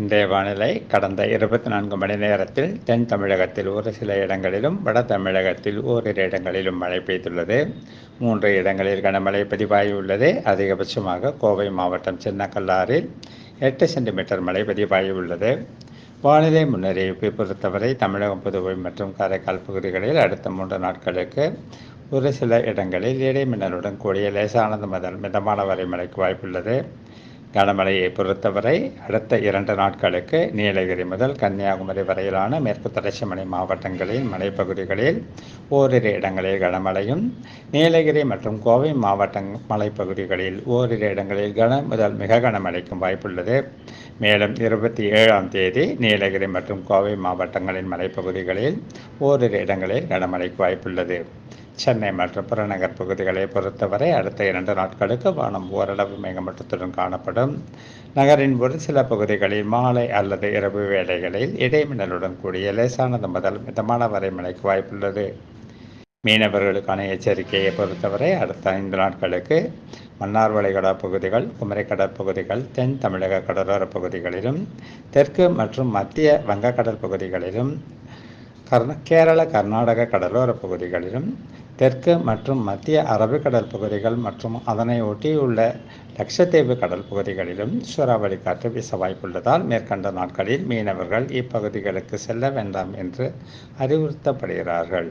இன்றைய வானிலை கடந்த இருபத்தி நான்கு மணி நேரத்தில் தென் தமிழகத்தில் ஒரு சில இடங்களிலும் வட தமிழகத்தில் ஓரிரு இடங்களிலும் மழை பெய்துள்ளது. மூன்று இடங்களில் கனமழை பதிவாகியுள்ளது. அதிகபட்சமாக கோவை மாவட்டம் சின்னக்கல்லாறில் எட்டு சென்டிமீட்டர் மழை பதிவாகியுள்ளது. வானிலை முன்னறிவிப்பை பொறுத்தவரை தமிழகம் புதுவை மற்றும் காரைக்கால் பகுதிகளில் அடுத்த மூன்று நாட்களுக்கு ஒரு சில இடங்களில் இடைமின்னலுடன் கூடிய லேசானது முதல் மிதமான வரை மழைக்கு வாய்ப்புள்ளது. கனமழையை பொறுத்தவரை அடுத்த இரண்டு நாட்களுக்கு நீலகிரி முதல் கன்னியாகுமரி வரையிலான மேற்கு தொடர்ச்சி மலை மாவட்டங்களின் மலைப்பகுதிகளில் ஓரிரு இடங்களில் கனமழையும் நீலகிரி மற்றும் கோவை மாவட்ட மலைப்பகுதிகளில் ஓரிரு இடங்களில் கன முதல் மிக கனமழைக்கும் வாய்ப்புள்ளது. மேலும் இருபத்தி ஏழாம் தேதி நீலகிரி மற்றும் கோவை மாவட்டங்களின் மலைப்பகுதிகளில் ஓரிரு இடங்களில் கனமழைக்கு வாய்ப்புள்ளது. சென்னை மற்றும் புறநகர் பகுதிகளை பொறுத்தவரை அடுத்த இரண்டு நாட்களுக்கு வானம் ஓரளவு மேகமட்டத்துடன் காணப்படும். நகரின் ஒரு சில பகுதிகளில் மாலை அல்லது இரவு வேளைகளில் இடைமின்னலுடன் கூடிய லேசானது முதல் மிதமான வரை மழைக்கு வாய்ப்புள்ளது. மீனவர்களுக்கான எச்சரிக்கையை பொறுத்தவரை அடுத்த ஐந்து நாட்களுக்கு மன்னார் வளைகடா பகுதிகள் குமரி கடற்பகுதிகள் தென் தமிழக கடலோர பகுதிகளிலும் தெற்கு மற்றும் மத்திய வங்கக்கடல் பகுதிகளிலும் கர்நா கேரள கர்நாடக கடலோர பகுதிகளிலும் தெற்கு மற்றும் மத்திய அரபிக்கடல் பகுதிகள் மற்றும் அதனை ஒட்டியுள்ள லட்சத்தீவு கடல் பகுதிகளிலும் சூறாவளி காற்று வீச வாய்ப்புள்ளதால் மேற்கண்ட நாட்களில் மீனவர்கள் இப்பகுதிகளுக்கு செல்ல வேண்டாம் என்று அறிவுறுத்தப்படுகிறார்கள்.